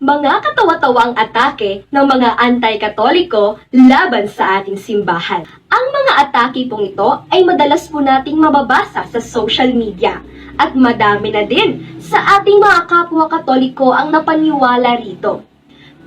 mga katawa-tawang atake ng mga anti-katoliko laban sa ating simbahan. Ang mga atake pong ito ay madalas po nating mababasa sa social media at madami na din sa ating mga kapwa katoliko ang napaniwala rito.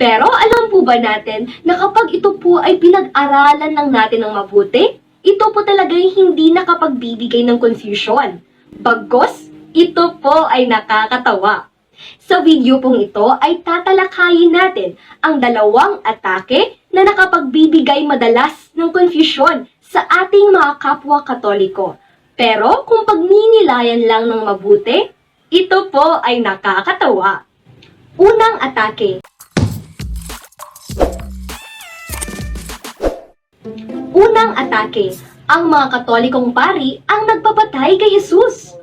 Pero alam po ba natin na kapag ito po ay pinag-aralan lang natin ng mabuti, ito po talaga yung hindi nakapagbibigay ng confusion. Bagos, ito po ay nakakatawa. Sa video pong ito ay tatalakayin natin ang dalawang atake na nakapagbibigay madalas ng confusion sa ating mga kapwa katoliko. Pero kung pagninilayan lang ng mabuti, ito po ay nakakatawa. Unang atake, Unang atake, ang mga katolikong pari ang nagpapatay kay Jesus.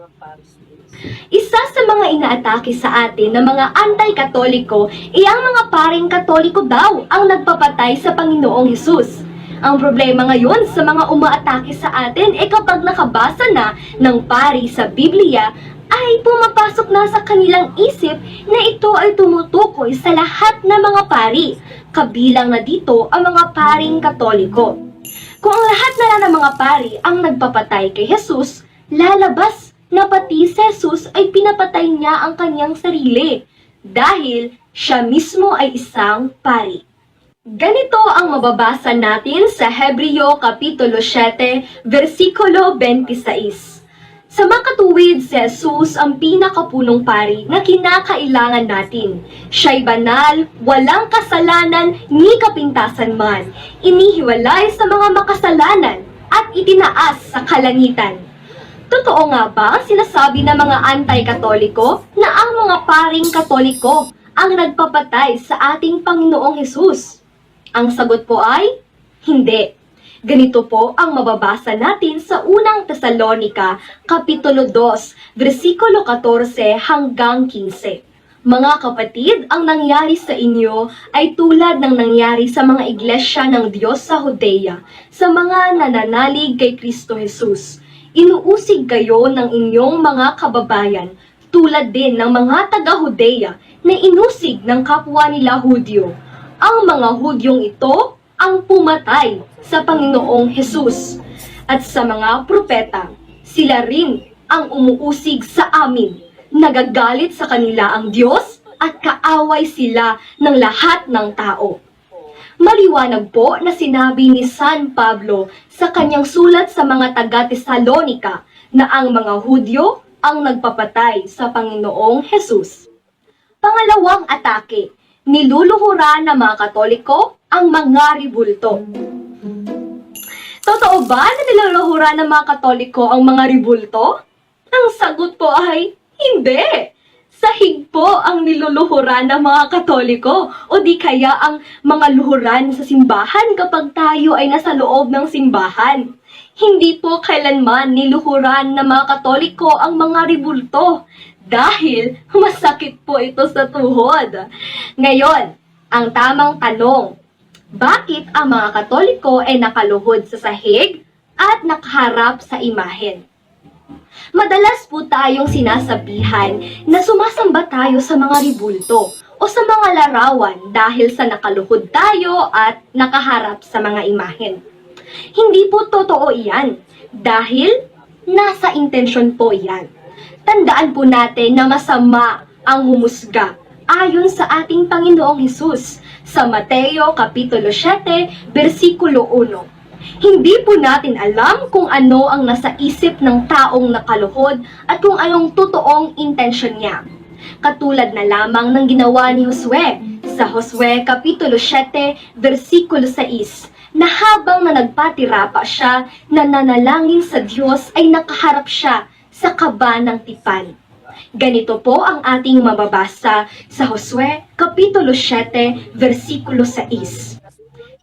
Isa sa mga inaatake sa atin ng mga anti-katoliko ay ang mga paring katoliko daw ang nagpapatay sa Panginoong Jesus. Ang problema ngayon sa mga umaatake sa atin ay kapag nakabasa na ng pari sa Biblia ay pumapasok na sa kanilang isip na ito ay tumutukoy sa lahat ng mga pari, kabilang na dito ang mga paring katoliko. Kung ang lahat na lang ng mga pari ang nagpapatay kay Jesus, lalabas na pati si Jesus ay pinapatay niya ang kanyang sarili dahil siya mismo ay isang pari. Ganito ang mababasa natin sa Hebreo Kapitulo 7, versikulo 26. Sa makatuwid si Jesus ang pinakapunong pari na kinakailangan natin. Siya'y banal, walang kasalanan, ni kapintasan man. Inihiwalay sa mga makasalanan at itinaas sa kalangitan. Totoo nga ba ang sinasabi ng mga anti-katoliko na ang mga paring katoliko ang nagpapatay sa ating Panginoong Hesus? Ang sagot po ay, hindi. Ganito po ang mababasa natin sa unang Tesalonika, Kapitulo 2, versikulo 14 hanggang 15. Mga kapatid, ang nangyari sa inyo ay tulad ng nangyari sa mga iglesia ng Diyos sa Judea, sa mga nananalig kay Kristo Jesus. Inuusig kayo ng inyong mga kababayan, tulad din ng mga taga-Judea na inusig ng kapwa nila Hudyo. Ang mga Hudyong ito ang pumatay sa Panginoong Hesus. At sa mga propeta, sila rin ang umuusig sa amin. Nagagalit sa kanila ang Diyos at kaaway sila ng lahat ng tao. Maliwanag po na sinabi ni San Pablo sa kanyang sulat sa mga taga-Tesalonika na ang mga Hudyo ang nagpapatay sa Panginoong Hesus. Pangalawang atake, niluluhuran ng mga Katoliko ang mga ribulto. Totoo ba na niluluhuran ng mga Katoliko ang mga ribulto? Ang sagot po ay hindi. Sahig po ang niluluhuran ng mga Katoliko o di kaya ang mga luhuran sa simbahan kapag tayo ay nasa loob ng simbahan. Hindi po kailanman niluhuran ng mga Katoliko ang mga ribulto dahil masakit po ito sa tuhod. Ngayon, ang tamang tanong, bakit ang mga Katoliko ay nakaluhod sa sahig at nakaharap sa imahen? Madalas po tayong sinasabihan na sumasamba tayo sa mga ribulto o sa mga larawan dahil sa nakaluhod tayo at nakaharap sa mga imahen. Hindi po totoo iyan dahil nasa intensyon po iyan. Tandaan po natin na masama ang humusga ayon sa ating Panginoong Hesus sa Mateo Kapitulo 7, versikulo 1. Hindi po natin alam kung ano ang nasa isip ng taong nakaluhod at kung anong totoong intensyon niya. Katulad na lamang ng ginawa ni Josue sa Josue Kapitulo 7, versikulo 6, na habang na nagpatira pa siya na nanalangin sa Diyos ay nakaharap siya sa kaba ng tipan. Ganito po ang ating mababasa sa Josue Kapitulo 7, versikulo 6.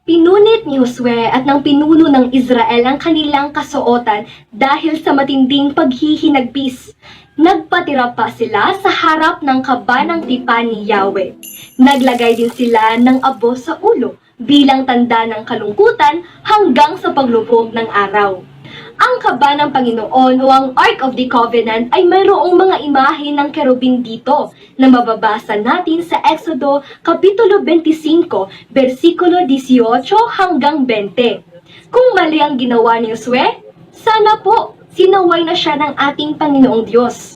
Pinunit ni Josue at ng pinuno ng Israel ang kanilang kasuotan dahil sa matinding paghihinagpis. Nagpatira pa sila sa harap ng kaba ng tipan ni Yahweh. Naglagay din sila ng abo sa ulo bilang tanda ng kalungkutan hanggang sa paglubog ng araw. Ang kaba ng Panginoon o ang Ark of the Covenant ay mayroong mga imahe ng kerubin dito na mababasa natin sa Exodo Kapitulo 25, versikulo 18 hanggang 20. Kung mali ang ginawa ni Josue, sana po sinaway na siya ng ating Panginoong Diyos.